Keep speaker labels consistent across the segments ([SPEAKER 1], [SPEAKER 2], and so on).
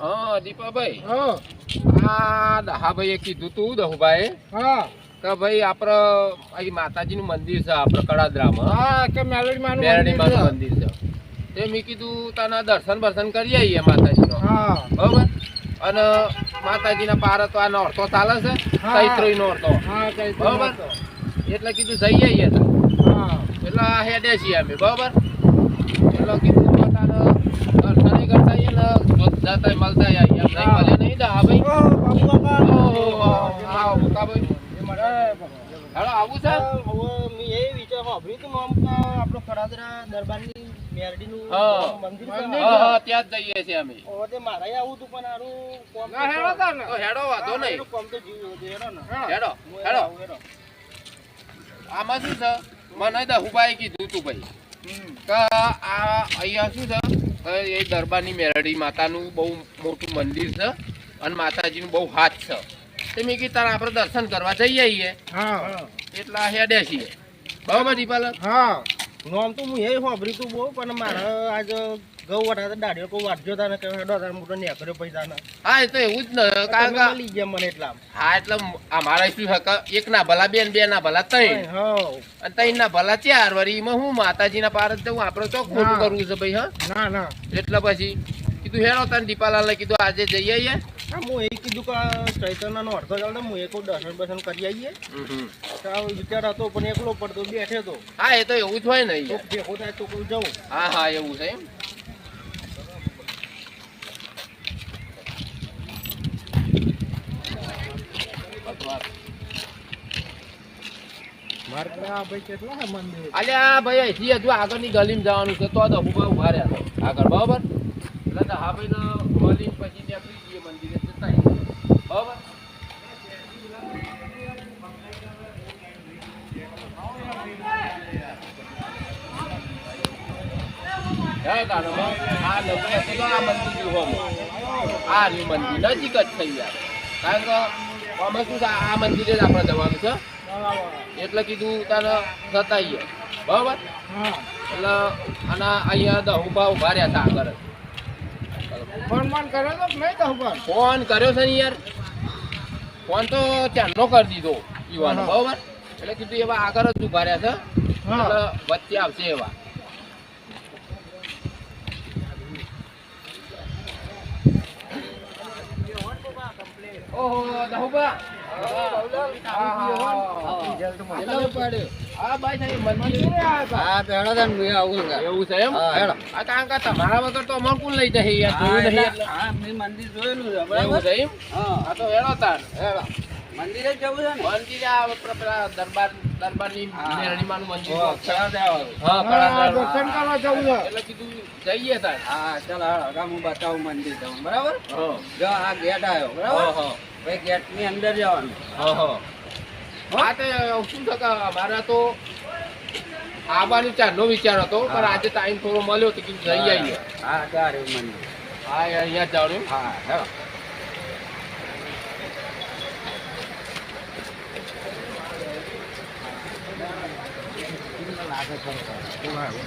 [SPEAKER 1] હા દીપાભાઈ.
[SPEAKER 2] હા.
[SPEAKER 1] આ દહાભાઈએ કીધું તું દહુભાઈ
[SPEAKER 2] હા.
[SPEAKER 1] કે ભાઈ આપણે અહીં માતાજીનું મંદિર છે આપડે કડાદરામાં.
[SPEAKER 2] હા કે મેલડી માનું
[SPEAKER 1] મેરડી
[SPEAKER 2] મંદિર છે.
[SPEAKER 1] તે મેં કીધું તને દર્શન બર્શન કરી આવીએ માતાજીનો.
[SPEAKER 2] હા.
[SPEAKER 1] બરોબર? અને માતાજીના પાર તો આ નોરતો ચાલે છે
[SPEAKER 2] હા.
[SPEAKER 1] ચૈત્રી નોરતો. બરોબર. એટલે કીધું જઈ આવીએ
[SPEAKER 2] હા.
[SPEAKER 1] એટલે આ હેડે છીએ અમે બરોબર? એટલે કીધું મળતા નહીં
[SPEAKER 2] હા.
[SPEAKER 1] મળે નહીં દા ભાઈ આવો મુકાભાઈ. હેલો, આવું છે
[SPEAKER 2] હવે મેં એ વિચાર સાંભળ્યું હતું આમ કે આપણો કડાદરા દરબારની મેરડીનું મંદિર.
[SPEAKER 1] હા હા ત્યાં જ જઈએ છીએ અમે
[SPEAKER 2] હવે તે મારે આવું હતું પણ હારું કોમ
[SPEAKER 1] ના, હેડો તાર ને. હેડો વાંધો નહીં
[SPEAKER 2] એનું કોમ તો જીવ હતું, હેડો ને.
[SPEAKER 1] હેડો હેડો. આમાં શું છે મને દહુભાઈ કીધું તું ભાઈ. કે આ અહીંયા શું છે એ દરબારની મેરડી માતાનું બહુ મોટું મંદિર છે અને માતાજીનું બહુ હાથ છે. તે મેં કીધું તારા આપણે દર્શન કરવા જઈ આવીએ.
[SPEAKER 2] હા.
[SPEAKER 1] એટલા હેડે છીએ બરાબર દીપાલ
[SPEAKER 2] હા. નોમ તો હું એ સાંભળ્યું હતું બહુ પણ મારે આજ ઘઉં વટાતા દાડીઓ કોઈ વાટજો તા ને કે હેડો તારે મોટો નેકર્યો પૈસા ના
[SPEAKER 1] હા એ તો એવું જ ને કારણ કે
[SPEAKER 2] મળી ગયા મને એટલા
[SPEAKER 1] હા એટલે અમારા શું છે એક ના ભલા બે ને બે ના ભલા ત્રણ અને ત્રણ ના ભલા ચાર વળી એમાં હું માતાજીના પાર જ જવું આપણે તો ખોટું કરવું છે ભાઈ હા?
[SPEAKER 2] ના ના.
[SPEAKER 1] એટલે પછી કીધું હેડો તને દીપાલાલને કીધું આજે જઈ આવીએ
[SPEAKER 2] હા એ કીધું કે ચૈતન્ય નો અડધો ચાલતો હું એક દર્શન બર્શન કરી આવીએ વિચાર હતો પણ એકલો પડતો બેઠે તો
[SPEAKER 1] હા એ તો એવું જ હોય ને.
[SPEAKER 2] ભેગો થાય તો જવું
[SPEAKER 1] હા હા એવું છે એમ
[SPEAKER 2] મારે ભાઈ કેટલા હે મંદિર
[SPEAKER 1] અલ્યા ભાઈ અહીંથી હજુ આગળની ગલીમાં જવાનું છે, તો તો ઊભા ઊભા રહ્યા આગળ, બરાબર? એટલે તો હા ભાઈ ગલી પછી ત્યાં જઈએ મંદિરે જતા. બરાબર. આ મંદિર નજીક જ થઈ યાર. કારણ કે અમે શું આ મંદિરે જ આપણે જવાનું છે. એટલે કીધું તારે જતા આવીએ બરાબર એટલે અને અહીંયા તો ઊભા ઊભા રહ્યા હતા આગળ. જ.
[SPEAKER 2] ફોન ફોન કર્યો તો નહીં તો ઉપર
[SPEAKER 1] ફોન કર્યો છે ને યાર. ફોન તો ચાંદનો કરી દીધો યુવાનો. બરાબર? એટલે કીધું એવા આગળ જ ઊભા રહ્યા છે. એટલે વચ્ચે આવશે એવા. ઓહો દહુબા. મંદિરે
[SPEAKER 2] મંદિર જવું છે ને
[SPEAKER 1] મંદિરે આ એટલે કીધું જઈએ તાર
[SPEAKER 2] હા ચાલ હું. બતાવું મંદિર જાઉં બરાબર જો આ ગેટ આવ્યો બરાબર ભાઈ ગેટની અંદર જવાનું.
[SPEAKER 1] હા હા. હા? તે શું થતા મારા અમારા તો આવવાનું ચારનો વિચાર હતો પણ આજે ટાઈમ થોડો મળ્યો તો કીધું જઈ આવીએ.
[SPEAKER 2] હા ત્યારે મને
[SPEAKER 1] હા અહીંયા જવાનું.
[SPEAKER 2] હા હા.
[SPEAKER 1] લાગે હારું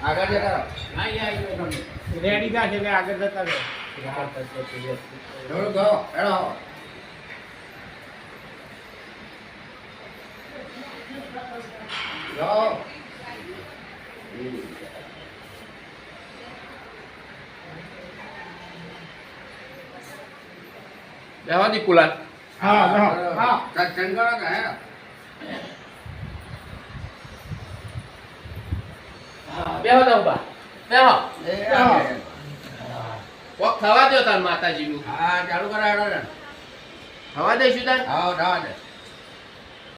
[SPEAKER 2] આગળ જતા રેડી થા છે એટલે આગળ જતા રહો
[SPEAKER 1] થોડું ગયો, હેડો. જાઓ. બેહવા દી કુલાલ.
[SPEAKER 2] હા હા
[SPEAKER 1] બેહો દઉં બા. બેહો. કોક થવા દ્યો તાર માતાજીનું.
[SPEAKER 2] હા ચાલુ કરાડો ને
[SPEAKER 1] થવા દઈશું તાર?
[SPEAKER 2] હા હા